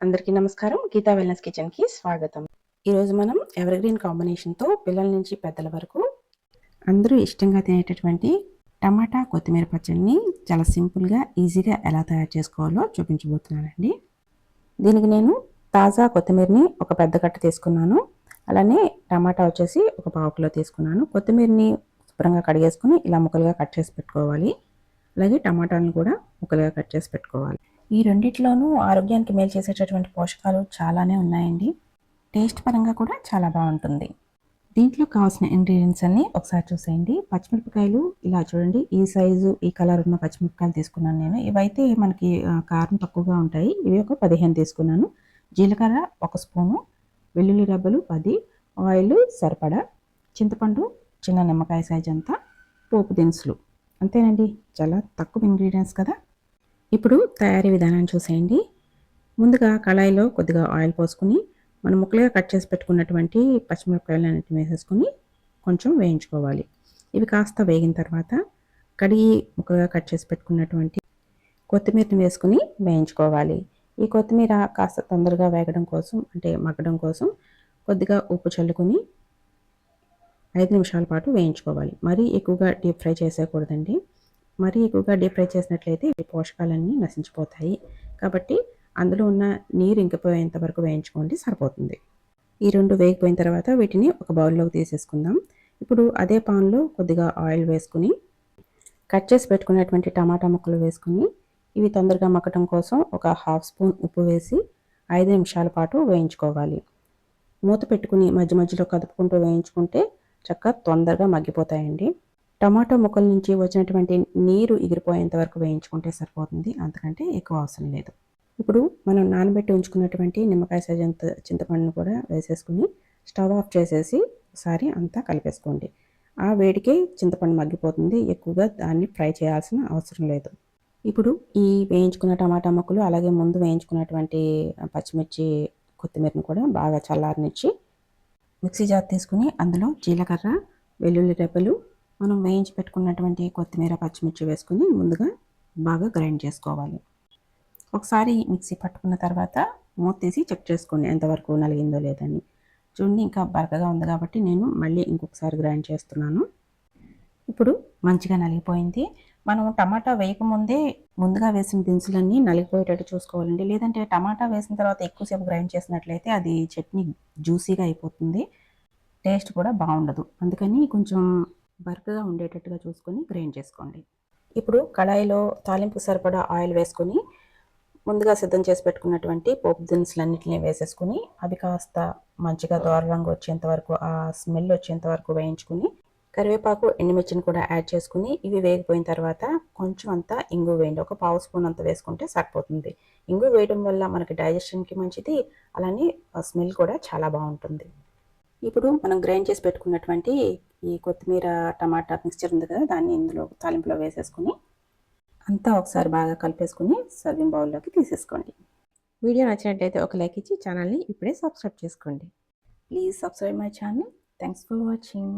అందరికీ నమస్కారం. గీతా వెల్నెస్ కిచెన్కి స్వాగతం. ఈరోజు మనం ఎవర్ గ్రీన్ కాంబినేషన్తో పిల్లల నుంచి పెద్దల వరకు అందరూ ఇష్టంగా తినేటటువంటి టమాటా కొత్తిమీర పచ్చడిని చాలా సింపుల్గా ఈజీగా ఎలా తయారు చేసుకోవాలో చూపించబోతున్నానండి. దీనికి నేను తాజా కొత్తిమీరని ఒక పెద్ద కట్ట తీసుకున్నాను. అలానే టమాటా వచ్చేసి ఒక పావు కిలో తీసుకున్నాను. కొత్తిమీరని శుభ్రంగా కడిగేసుకుని ఇలా ముక్కలుగా కట్ చేసి పెట్టుకోవాలి. అలాగే టమాటాలను కూడా ముక్కలుగా కట్ చేసి పెట్టుకోవాలి. ఈ రెండిట్లోనూ ఆరోగ్యానికి మేలు చేసేటటువంటి పోషకాలు చాలానే ఉన్నాయండి. టేస్ట్ పరంగా కూడా చాలా బాగుంటుంది. దీంట్లో కావాల్సిన ఇంగ్రీడియంట్స్ అన్నీ ఒకసారి చూసేయండి. పచ్చిమిరపకాయలు ఇలా చూడండి ఈ సైజు ఈ కలర్ ఉన్న పచ్చిమిరపకాయలు తీసుకున్నాను నేను. ఇవైతే మనకి కారం తక్కువగా ఉంటాయి. ఇవి ఒక పదిహేను తీసుకున్నాను. జీలకర్ర ఒక స్పూను వెల్లుల్లి రబ్బలు పది ఆయిల్ సరిపడా చింతపండు చిన్న నిమ్మకాయ సైజ్ అంతా పోపు దినుసులు. అంతేనండి. చాలా తక్కువ ఇంగ్రీడియంట్స్ కదా. ఇప్పుడు తయారీ విధానాన్ని చూసేయండి. ముందుగా కళాయిలో కొద్దిగా ఆయిల్ పోసుకుని మనం ముక్కలుగా కట్ చేసి పెట్టుకున్నటువంటి పచ్చిమిరపకాయలు అన్నిటిని వేసేసుకుని కొంచెం వేయించుకోవాలి. ఇవి కాస్త వేగిన తర్వాత కడిగి ముక్కలుగా కట్ చేసి పెట్టుకున్నటువంటి కొత్తిమీరని వేసుకుని వేయించుకోవాలి. ఈ కొత్తిమీర కాస్త తొందరగా వేగడం కోసం అంటే మగ్గడం కోసం కొద్దిగా ఉప్పు చల్లుకుని ఐదు నిమిషాల పాటు వేయించుకోవాలి. మరీ ఎక్కువగా డీప్ ఫ్రై చేసేయకూడదండి. మరీ ఎక్కువగా డీప్ ఫ్రై చేసినట్లయితే ఈ పోషకాలన్నీ నశించిపోతాయి. కాబట్టి అందులో ఉన్న నీరు ఇంకిపోయేంత వరకు వేయించుకోండి సరిపోతుంది. ఈ రెండు వేగిపోయిన తర్వాత వీటిని ఒక బౌల్లోకి తీసేసుకుందాం. ఇప్పుడు అదే పాన్లో కొద్దిగా ఆయిల్ వేసుకుని కట్ చేసి పెట్టుకున్నటువంటి టమాటా ముక్కలు వేసుకుని ఇవి తొందరగా మక్కటం కోసం ఒక హాఫ్ స్పూన్ ఉప్పు వేసి ఐదు నిమిషాల పాటు వేయించుకోవాలి. మూత పెట్టుకుని మధ్య మధ్యలో కదుపుకుంటూ వేయించుకుంటే చక్కగా తొందరగా మగ్గిపోతాయండి. టమాటో ముక్కల నుంచి వచ్చినటువంటి నీరు ఎగిరిపోయేంత వరకు వేయించుకుంటే సరిపోతుంది. అంతకంటే ఎక్కువ అవసరం లేదు. ఇప్పుడు మనం నానబెట్టి ఉంచుకున్నటువంటి నిమ్మకాయ సైజంత చింతపండును కూడా వేసేసుకుని స్టవ్ ఆఫ్ చేసేసి ఒకసారి అంతా కలిపేసుకోండి. ఆ వేడికే చింతపండు మగ్గిపోతుంది. ఎక్కువగా దాన్ని ఫ్రై చేయాల్సిన అవసరం లేదు. ఇప్పుడు ఈ వేయించుకున్న టమాటా ముక్కలు అలాగే ముందు వేయించుకున్నటువంటి పచ్చిమిర్చి కొత్తిమీరను కూడా బాగా చల్లారనిచ్చి మిక్సీ జార్ తీసుకుని అందులో జీలకర్ర వెల్లుల్లి రెబ్బలు మనం వేయించి పెట్టుకున్నటువంటి కొత్తిమీర పచ్చిమిర్చి వేసుకుని ముందుగా బాగా గ్రైండ్ చేసుకోవాలి. ఒకసారి మిక్సీ పట్టుకున్న తర్వాత మూత తీసి చెక్ చేసుకోండి ఎంతవరకు నలిగిందో లేదని. చూడండి ఇంకా బరకగా ఉంది కాబట్టి నేను మళ్ళీ ఇంకొకసారి గ్రైండ్ చేస్తున్నాను. ఇప్పుడు మంచిగా నలిగిపోయింది. మనం టమాటా వేయకముందే ముందుగా వేసిన దినుసులన్నీ నలిగిపోయేటట్టు చూసుకోవాలండి. లేదంటే టమాటా వేసిన తర్వాత ఎక్కువసేపు గ్రైండ్ చేసినట్లయితే అది చట్నీ జ్యూసీగా అయిపోతుంది. టేస్ట్ కూడా బాగుండదు. అందుకని కొంచెం బర్క్గా ఉండేటట్టుగా చూసుకొని గ్రైండ్ చేసుకోండి. ఇప్పుడు కళాయిలో తాలింపు సరిపడా ఆయిల్ వేసుకొని ముందుగా సిద్ధం చేసి పెట్టుకున్నటువంటి పోపు దినుసులన్నింటినీ వేసేసుకుని అవి కాస్త మంచిగా దోర రంగు వచ్చేంత వరకు ఆ స్మెల్ వచ్చేంత వరకు వేయించుకుని కరివేపాకు ఎండుమిర్చిని కూడా యాడ్ చేసుకుని ఇవి వేగిపోయిన తర్వాత కొంచెం అంతా ఇంగు వేయండి. ఒక పావు స్పూన్ అంత వేసుకుంటే సరిపోతుంది. ఇంగు వేయడం వల్ల మనకి డైజెషన్కి మంచిది అలానే స్మెల్ కూడా చాలా బాగుంటుంది. ఇప్పుడు మనం గ్రైండ్ చేసి పెట్టుకున్నటువంటి ఈ కొత్తిమీర టమాటా మిక్స్చర్ ఉంది కదా దాన్ని ఇందులో తాలింపులో వేసేసుకుని అంతా ఒకసారి బాగా కలిపేసుకుని సర్వింగ్ బౌల్లోకి తీసేసుకోండి. వీడియో నచ్చినట్లయితే ఒక లైక్ ఇచ్చి ఛానల్ని ఇప్పుడే సబ్స్క్రైబ్ చేసుకోండి. Please subscribe my channel thanks for watching